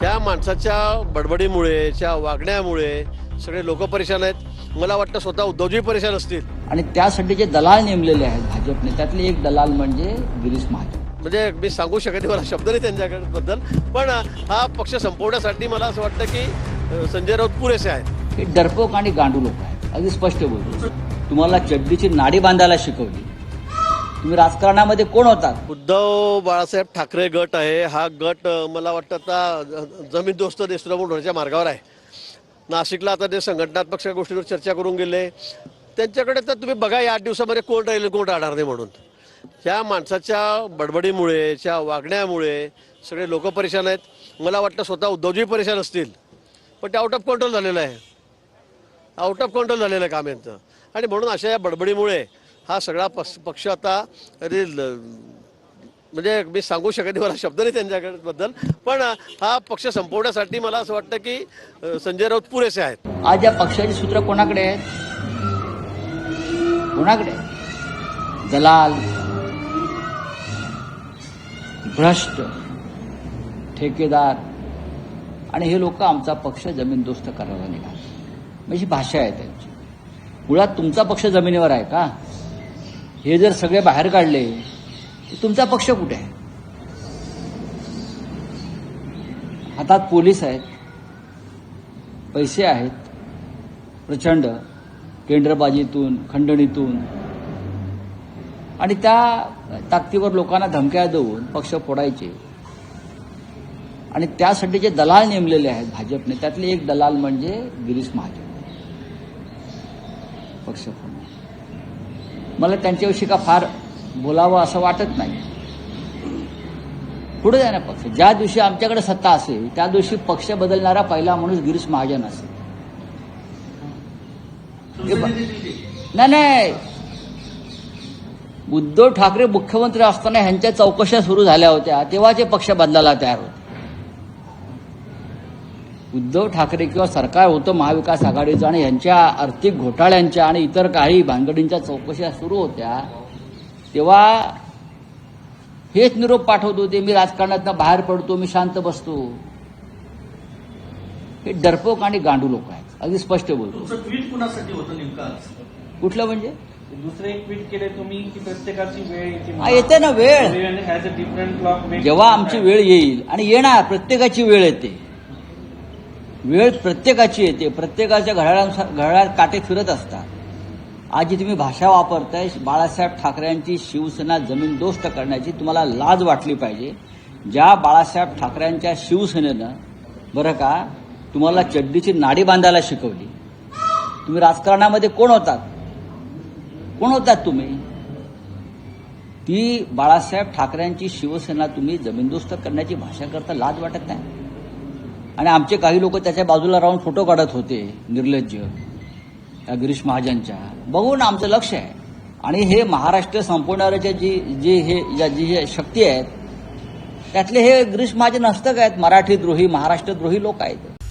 ह्या माणसाच्या बडबडीमुळे च्या वागण्यामुळे सगळे लोक परेशान आहेत. मला वाटतं स्वतः उद्धवजी परेशान असतील. आणि त्यासाठी जे दलाल नेमलेले आहेत भाजपने त्यातले एक दलाल म्हणजे गिरीश महाजन. म्हणजे मी सांगू शकत नाही मला शब्द नाही त्यांच्याकडे बद्दल पण हा पक्ष संपवण्यासाठी मला असं वाटतं की संजय राऊत पुरेसे आहेत. हे डरपोक आणि गांडू लोक आहेत. अगदी स्पष्ट बोलतो. तुम्हाला चड्डीची नाडी बांधायला शिकवली. तुम्ही राजकारणामध्ये कोण होता उद्धव बाळासाहेब ठाकरे गट आहे. हा गट मला वाटतं आता ज- जमीन दोस्त देशद्रोह होण्याच्या मार्गावर आहे. नाशिकला आता ते संघटनात्मक गोष्टीवर चर्चा करून गेले. त्यांच्याकडे तर तुम्ही बघा या आठ दिवसामध्ये कोण राहील कोण राहणार नाही म्हणून. ह्या माणसाच्या बडबडीमुळे त्या वागण्यामुळे सगळे लोक परेशान आहेत. मला वाटतं स्वतः उद्धवजी परेशान असतील. पण ते आउट ऑफ कंट्रोल झालेलं आहे. आउट ऑफ कंट्रोल झालेलं आहे काम यांचं आणि म्हणून अशा या बडबडीमुळे हा सगळा पक्ष पक्ष आता अरे ल- म्हणजे मी सांगू शकत नाही मला शब्द नाही त्यांच्याकडे बद्दल पण हा पक्ष संपवण्यासाठी मला असं वाटतं की संजय राऊत पुरेसे आहेत. आज या पक्षाची सूत्र कोणाकडे आहेत? कोणाकडे? दलाल भ्रष्ट ठेकेदार आणि हे लोक आमचा पक्ष जमीनदोस्त करायला निघाले. म्हणजे भाषा आहे त्यांची. मुळात तुमचा पक्ष जमिनीवर आहे का? हे जर सगळे बाहेर काढले तर तुमचा पक्ष कुठे आहे? हातात पोलीस आहेत पैसे आहेत प्रचंड केंद्रबाजीतून खंडणीतून. आणि त्या ताकदीवर लोकांना धमक्या देऊन पक्ष फोडायचे. आणि त्यासाठी जे दलाल नेमलेले आहेत भाजपने त्यातले एक दलाल म्हणजे गिरीश महाजन. पक्ष फोडणे मला त्यांच्याविषयी का फार बोलावं असं वाटत नाही. पुढे जाणार पक्ष ज्या दिवशी आमच्याकडे सत्ता असेल त्या दिवशी पक्ष बदलणारा पहिला माणूस गिरीश महाजन असेल. नाही नाही. उद्धव ठाकरे मुख्यमंत्री असताना ह्यांच्या चौकशा सुरू झाल्या होत्या. तेव्हाचे पक्ष बदलायला तयार होते. उद्धव ठाकरे किंवा सरकार होतं महाविकास आघाडीचं आणि यांच्या आर्थिक घोटाळ्यांच्या आणि इतर काही भानगडींच्या चौकशा सुरू होत्या तेव्हा हेच निरोप पाठवत होते मी राजकारणातनं बाहेर पडतो मी शांत बसतो. हे डरपोक आणि गांडू लोक आहेत. अगदी स्पष्ट बोलतो. ट्विट कुणासाठी होतं नेमकं? कुठलं म्हणजे? दुसरं एक ट्विट केले तुम्ही की प्रत्येकाची वेळ येते ना वेळ. डिफरंट जेव्हा आमची वेळ येईल आणि येणार प्रत्येकाची वेळ येते. वेळ प्रत्येकाची येते. प्रत्येकाच्या घड्याळानुसार घड्याळ काटे फिरत असतात. आज जी तुम्ही भाषा वापरताय बाळासाहेब ठाकरेंची शिवसेना जमीनदोस्त करण्याची तुम्हाला लाज वाटली पाहिजे. ज्या बाळासाहेब ठाकरेंच्या शिवसेनेनं बरं का तुम्हाला चड्डीची नाडी बांधायला शिकवली. तुम्ही राजकारणामध्ये कोण होतात? कोण होतात तुम्ही? ती बाळासाहेब ठाकरेंची शिवसेना तुम्ही जमीनदोस्त करण्याची भाषा करता लाज वाटत नाही? आणि आमचे काही लोक त्याच्या बाजूला राहून फोटो काढत होते निर्लज्ज त्या गिरीश महाजनच्या. बघून आमचं लक्ष आहे. आणि हे महाराष्ट्र संपवणाऱ्याच्या जी जे हे या जी हे शक्ती आहेत त्यातले हे गिरीश महाजन हस्तक आहेत मराठी द्रोही महाराष्ट्रद्रोही लोक आहेत.